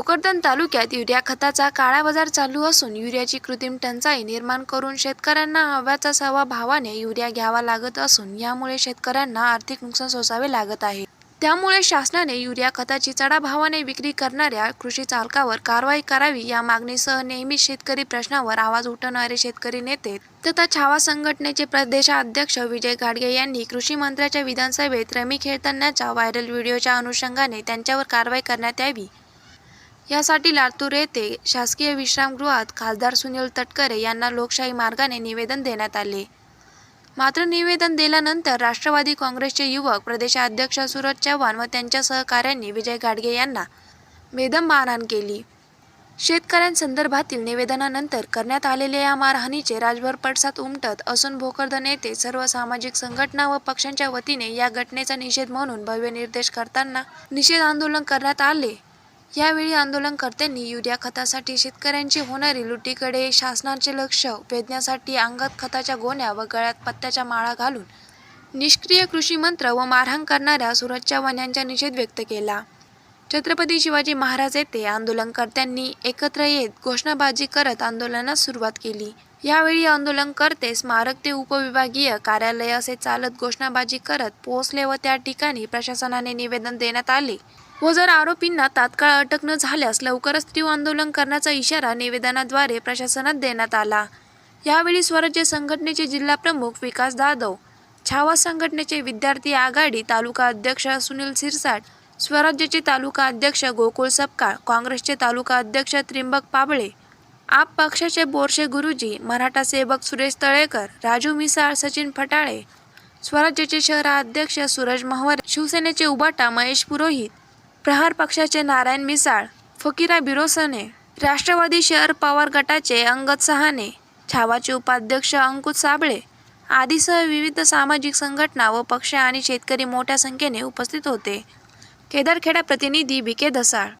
भोकरदन तालुक्यात युरिया खताचा काळा बाजार चालू असून युरियाची कृत्रिम टंचाई निर्माण करून शेतकऱ्यांना हव्याचा सवा भावाने युरिया घ्यावा लागत असून यामुळे शेतकऱ्यांना आर्थिक नुकसान सोसावे लागत आहे. त्यामुळे शासनाने युरिया खताची चढा भावाने विक्री करणाऱ्या कृषी चालकावर कारवाई करावी या मागणीसह नेहमी शेतकरी प्रश्नावर आवाज उठवणारे शेतकरी नेते तथा छावा संघटनेचे प्रदेशाध्यक्ष विजय घाडगे यांनी कृषी मंत्र्याच्या विधानसभेत रमी खेळतानाच्या व्हायरल व्हिडिओच्या अनुषंगाने त्यांच्यावर कारवाई करण्यात यावी यासाठी लातूर येथे शासकीय विश्रामगृहात खासदार सुनील तटकरे यांना लोकशाही मार्गाने निवेदन देण्यात आले. मात्र निवेदन दिल्यानंतर राष्ट्रवादी काँग्रेसचे युवक प्रदेशाध्यक्ष सूरज चव्हाण व त्यांच्या सहकाऱ्यांनी विजय गाडगे यांना बेदम मारहाण केली. शेतकऱ्यांसंदर्भातील निवेदनानंतर करण्यात आलेल्या या मारहाणीचे राजभर पडसाद उमटत असून भोकरदन येथे सर्व सामाजिक संघटना व पक्षांच्या वतीने या घटनेचा निषेध म्हणून भव्य निर्देश करताना निषेध आंदोलन करण्यात आले. यावेळी आंदोलनकर्त्यांनी युरिया खतासाठी शेतकऱ्यांची होणारी लुटीकडे शासनाचे लक्ष वेधण्यासाठी अंगात खताच्या गोण्या व गळ्यात पत्त्याच्या माळा घालून निष्क्रिय कृषी मंत्र व मारहाण करणाऱ्या सुरज चव्हाण यांचा निषेध व्यक्त केला. छत्रपती शिवाजी महाराज येथे आंदोलनकर्त्यांनी एकत्र येत घोषणाबाजी करत आंदोलनास सुरुवात केली. यावेळी आंदोलनकर्ते स्मारक ते उपविभागीय कार्यालय असे चालत घोषणाबाजी करत पोहोचले व त्या ठिकाणी प्रशासनाने निवेदन देण्यात आले व जर आरोपींना तात्काळ अटक न झाल्यास लवकरच तीव्र आंदोलन करण्याचा इशारा निवेदनाद्वारे प्रशासनात देण्यात आला. यावेळी स्वराज्य संघटनेचे जिल्हा प्रमुख विकास जाधव छावा संघटनेचे विद्यार्थी आघाडी तालुका अध्यक्ष सुनील सिरसाट स्वराज्याचे तालुका अध्यक्ष गोकुळ सपकाळ काँग्रेसचे तालुका अध्यक्ष त्रिंबक पाबळे आप पक्षाचे बोरशे गुरुजी मराठा सेवक सुरेश तळेकर राजू मिसाळ सचिन फटाळे स्वराज्याचे शहराध्यक्ष सूरज महवर शिवसेनेचे उबाटा महेश पुरोहित प्रहार पक्षाचे नारायण मिसाळ फकीरा बिरोसने राष्ट्रवादी शहर पवार गटाचे अंगद सहाने छावाचे उपाध्यक्ष अंकुश साबळे आदीसह विविध सामाजिक संघटना व पक्ष आणि शेतकरी मोठ्या संख्येने उपस्थित होते. केदारखेडा प्रतिनिधी बी के दसाळ